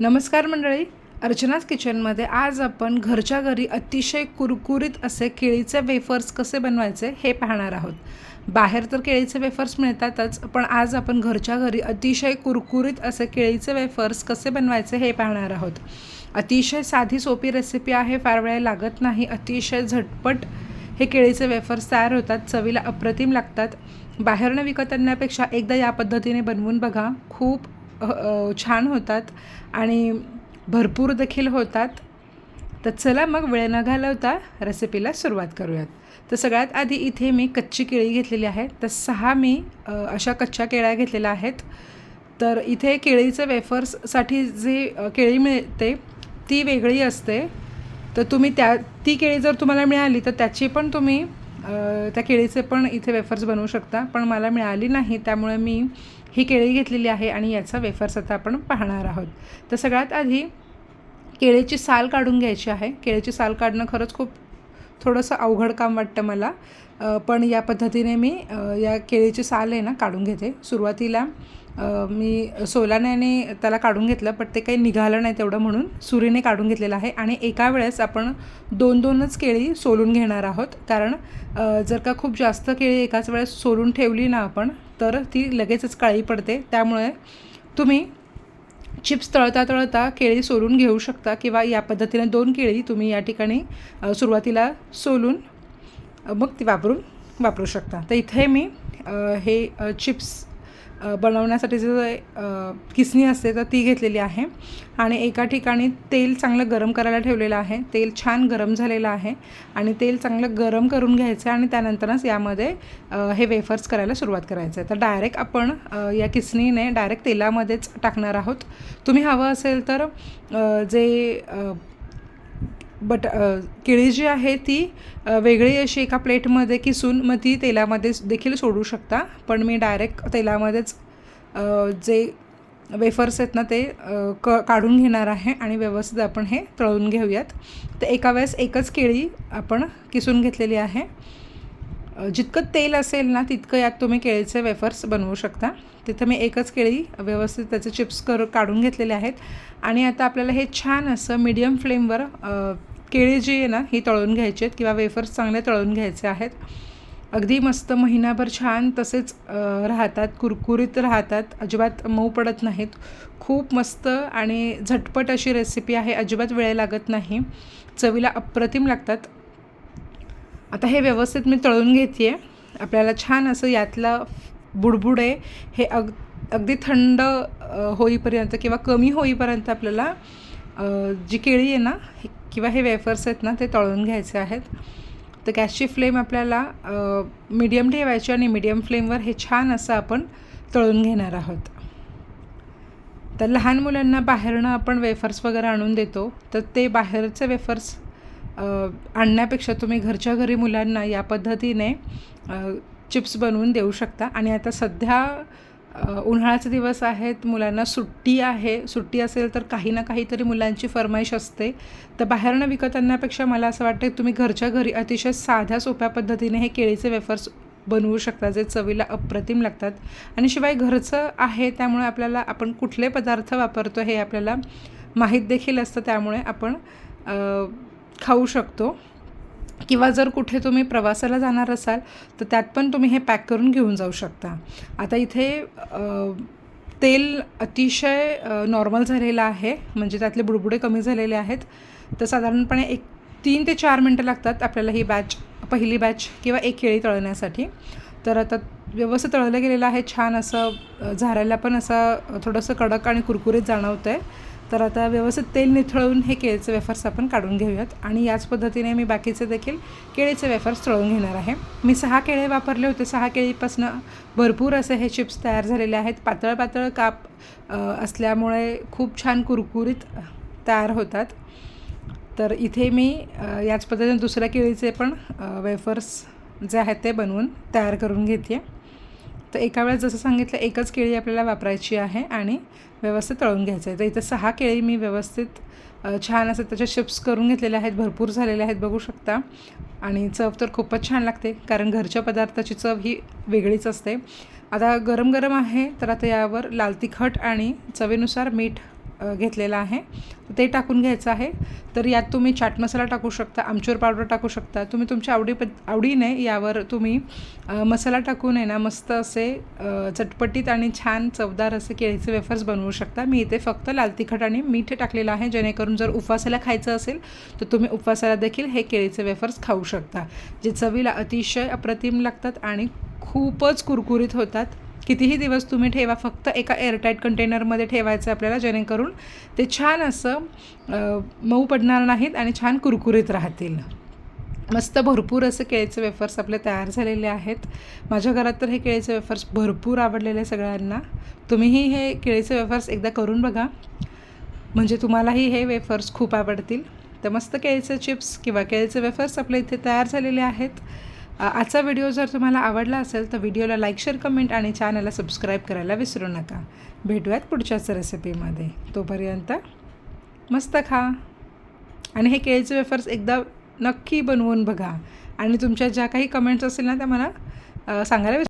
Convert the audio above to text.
नमस्कार मंडळी. अर्चनाच किचनमध्ये आज आपण घरच्या घरी अतिशय कुरकुरीत असे केळीचे वेफर्स कसे बनवायचे हे पाहणार आहोत. बाहेर तर केळीचे वेफर्स मिळतातच पण आज आपण घरच्या घरी अतिशय कुरकुरीत असे केळीचे वेफर्स कसे बनवायचे हे पाहणार आहोत. अतिशय साधी सोपी रेसिपी आहे फार वेळ लागत नाही. अतिशय झटपट हे केळीचे वेफर्स तयार होतात चवीला अप्रतिम लागतात. बाहेरनं विकत आणण्यापेक्षा एकदा या पद्धतीने बनवून बघा. खूप छान होतात आणि भरपूर देखील होतात. तर चला मग वेळ न घालवता रेसिपीला सुरुवात करूयात. तर सगळ्यात आधी इथे मी कच्ची केळी घेतलेली आहे. तर सहा मी अशा कच्च्या केळ्या घेतलेल्या आहेत. तर इथे केळीचे वेफर्ससाठी जी केळी मिळते ती वेगळी असते. तर तुम्ही त्या ती केळी जर तुम्हाला मिळाली तर त्याची पण तुम्ही त्या केळीचे पण इथे वेफर्स बनवू शकता पण मला मिळाली नाही त्यामुळे मी ही केळी घेतलेली आहे आणि याचा वेफर्स आता आपण पाहणार आहोत. तर सगळ्यात आधी केळीची साल काढून घ्यायची आहे. केळीची साल काढणं खरंच खूप थोडंसं अवघड काम वाटतं मला पण या पद्धतीने मी या केळीची साल आहे ना काढून घेते. सुरुवातीला मी सोलाण्याने त्याला काढून घेतलं पण ते काही निघालं नाही तेवढं म्हणून. सुरीने काढून घेतलेलं आहे आणि एका वेळेस आपण दोन दोनच केळी सोलून घेणार आहोत. कारण जर का खूप जास्त केळी एकाच वेळेस सोलून ठेवली ना आपण तर ती लगेचच काळी पडते. त्यामुळे तुम्ही चिप्स तळता तळता केळी सोलून घेऊ शकता किंवा या पद्धतीने दोन केळी तुम्ही या ठिकाणी सुरुवातीला सोलून मग ती वापरून वापरू शकता. तर इथे मी हे चिप्स बनवण्यासाठी जे किसणी असते तर ती घेतलेली आहे. आणि एका ठिकाणी तेल चांगलं गरम करायला ठेवलेलं आहे. तेल छान गरम झालेलं आहे. आणि तेल चांगलं गरम करून घ्यायचं आणि त्यानंतरच यामध्ये हे वेफर्स करायला सुरुवात करायचं आहे. तर डायरेक्ट आपण या किसणीने डायरेक्ट तेलामध्येच टाकणार आहोत. तुम्ही हवं असेल तर जे बट केळी जी आहे ती वेगळी अशी एका प्लेटमध्ये किसून मग ती तेलामध्ये देखील सोडू शकता. पण मी डायरेक्ट तेलामध्येच जे वेफर्स आहेत ना ते क काढून घेणार आहे आणि व्यवस्थित आपण हे तळून घेऊयात. तर एका वेळेस एकच केळी आपण किसून घेतलेली आहे. जितकं तेल असेल ना तितकं यात तुम्ही केळीचे वेफर्स बनवू शकता. तिथं मी एकच केळी व्यवस्थित त्याचे चिप्स कर काढून घेतलेले आहेत. आणि आता आपल्याला हे छान असं मीडियम फ्लेमवर केळी जी आहे ना ही तळून घ्यायची आहेत किंवा वेफर्स चांगले तळून घ्यायचे आहेत. अगदी मस्त महिनाभर छान तसेच राहतात कुरकुरीत राहतात. अजिबात मऊ पडत नाहीत. खूप मस्त आणि झटपट अशी रेसिपी आहे. अजिबात वेळ लागत नाही. चवीला अप्रतिम लागतात. आता हे व्यवस्थित मी तळून घेते आहे आपल्याला छान असं यातलं बुडबुडे हे अग अगदी थंड होईपर्यंत किंवा कमी होईपर्यंत आपल्याला जी केळी आहे ना हे- किंवा हे वेफर्स आहेत ना ते तळून घ्यायचे आहेत. तर गॅसची फ्लेम आपल्याला मीडियम ठेवायची आणि मीडियम फ्लेमवर हे छान असं आपण तळून घेणार आहोत. तर लहान मुलांना बाहेरनं आपण वेफर्स वगैरे आणून देतो. तर ते बाहेरचे वेफर्स आणण्यापेक्षा तुम्ही घरच्या घरी मुलांना या पद्धतीने चिप्स बनवून देऊ शकता. आणि आता सध्या उन्हाळ्याचे दिवस आहेत मुलांना सुट्टी आहे. सुट्टी असेल तर काही ना काहीतरी मुलांची फरमाईश असते. तर बाहेरनं विकत आणण्यापेक्षा मला असं वाटतं तुम्ही घरच्या घरी अतिशय साध्या सोप्या पद्धतीने हे केळीचे वेफर्स बनवू शकता जे चवीला अप्रतिम लागतात. आणि शिवाय घरचं आहे त्यामुळे आपल्याला आपण कुठले पदार्थ वापरतो हे आपल्याला माहीत देखील असतं त्यामुळे आपण खाऊ शकतो. किंवा जर कुठे तुम्ही प्रवासाला जाणार असाल तर त्यात पण तुम्ही हे पॅक करून घेऊन जाऊ शकता. आता इथे तेल अतिशय नॉर्मल झालेलं आहे. म्हणजे त्यातले बुडबुडे कमी झालेले आहेत. तर साधारणपणे एक तीन ते चार मिनटं लागतात आपल्याला ही बॅच पहिली बॅच किंवा एक केळी तळण्यासाठी. तर आता व्यवस्थित तळलं गेलेलं आहे. छान असं अ, झारायला पण असं थोडंसं कडक आणि कुरकुरीत जाणवतं आहे तर आता व्यवस्थित तेल निथळून हे केळीचे वेफर्स आपण काढून घेऊयात. आणि याच पद्धतीने मी बाकीचे देखील केळीचे वेफर्स तळून घेणार आहे. मी सहा केळे वापरले होते. सहा केळीपासनं भरपूर असे हे चिप्स तयार झालेले आहेत. पातळ पातळ काप असल्यामुळे खूप छान कुरकुरीत तयार होतात. तर इथे मी याच पद्धतीने दुसऱ्या केळीचे पण वेफर्स जे आहेत ते बनवून तयार करून घेते तर एका वेळेस जसं सांगितलं एकच केळी आपल्याला वापरायची आहे आणि व्यवस्थित तळून घ्यायचं आहे. तर इथं सहा केळी मी व्यवस्थित छान असं त्याच्या चिप्स करून घेतलेले आहेत भरपूर झालेले आहेत बघू शकता. आणि चव तर खूपच छान लागते कारण घरच्या पदार्थाची चव ही वेगळीच असते. आता गरम गरम आहे तर आता यावर लाल तिखट आणि चवीनुसार मीठ घेतलेला आहे. ते टाकून घ्यायचं आहे. तर यात तुम्ही चाट मसाला टाकू शकता आमचूर पावडर टाकू शकता. तुम्ही तुमच्या आवडी आवडीने यावर तुम्ही मसाला टाकून आहे ना मस्त असे चटपटीत आणि छान चवदार असे केळीचे वेफर्स बनवू शकता. मी इथे फक्त लाल तिखट आणि मीठ टाकलेलं आहे. जेणेकरून जर उपवासाला खायचं असेल तर तुम्ही उपवासाला देखील हे केळीचे वेफर्स खाऊ शकता. जे चवीला अतिशय अप्रतिम लागतात आणि खूपच कुरकुरीत होतात. कितीही दिवस तुम्ही ठेवा फक्त एका एअरटाईट कंटेनरमध्ये ठेवायचं आपल्याला जेणेकरून ते छान असं मऊ पडणार नाहीत आणि छान कुरकुरीत राहतील. मस्त भरपूर असे केळीचे वेफर्स आपले तयार झालेले आहेत. माझ्या घरात तर हे केळीचे वेफर्स भरपूर आवडलेले सगळ्यांना. तुम्हीही हे केळीचे वेफर्स एकदा करून बघा. म्हणजे तुम्हालाही हे वेफर्स खूप आवडतील. तर मस्त केळीचे चिप्स किंवा केळीचे वेफर्स आपल्या इथे तयार झालेले आहेत. आजचा व्हिडिओ जर तुम्हाला आवडला असेल तर व्हिडिओला लाईक शेअर कमेंट आणि चॅनलला सबस्क्राईब करायला विसरू नका. भेटूयात पुढच्याच रेसिपीमध्ये तोपर्यंत मस्त खा. आणि हे केळीचे वेफर्स एकदा नक्की बनवून बघा. आणि तुमच्या ज्या काही कमेंट्स असतील ना त्या मला सांगायला